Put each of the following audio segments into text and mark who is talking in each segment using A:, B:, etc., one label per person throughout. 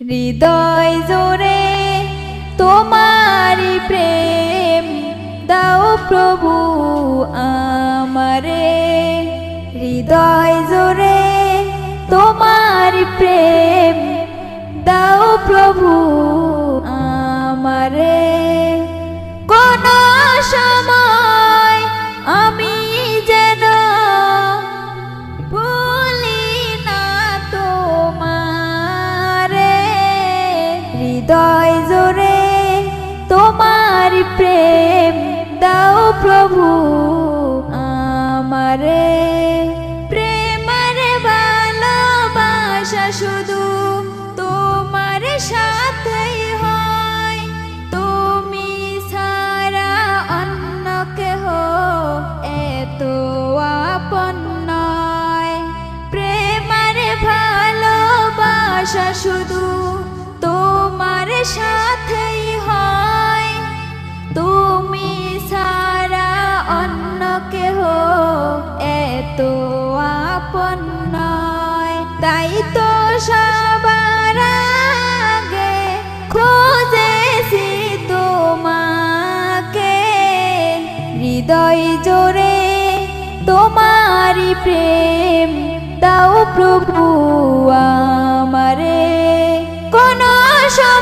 A: হৃদয় জোরে তোমারি প্রেম দাও প্রভু আমারে। হৃদয় সময় আমি না হৃদয় জোরে তোমার প্রেম দাও প্রভু। আপন নয় প্রেমার ভালোবাসা শুধু তোমার সাথেই হয়। তুমি ছাড়া অন্য কেহ এত আপন নয়। তাই তো সবার আগে খুঁজেছি তোমাকে। হৃদয় জোরে তোমারি প্রেম দাও প্রভু আমারে। কোন সময়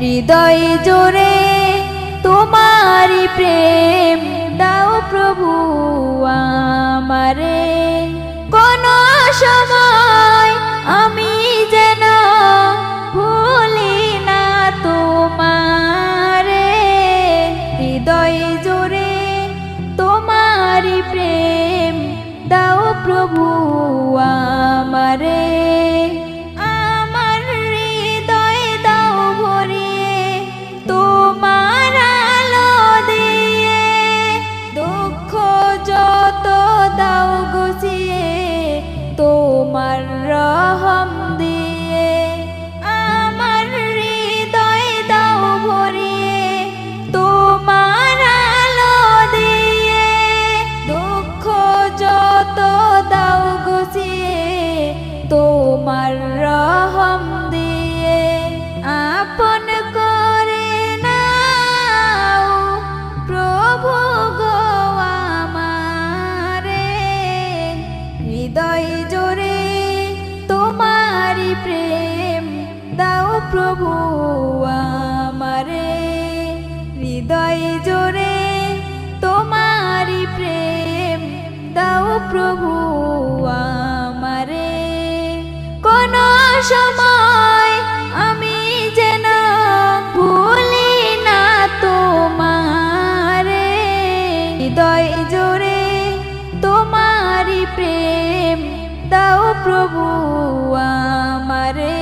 A: হৃদয় জোরে তোমারি প্রেম দাও প্রভু আমারে। কোন সময় আমি যেন ভুলি না তোমারে। হৃদয় জোরে তোমারি প্রেম দাও প্রভু আমারে। তোমার রহম দিয়ে আপন করে নাও। প্রভু গো আমারে, হৃদয় জোরে তোমারি প্রেম দাও প্রভু আমারে। হৃদয় জোরে তোমারি প্রেম দাও প্রভু সময় আমি যেন না হৃদয় জোরে প্রেম দাও প্রভু আমারে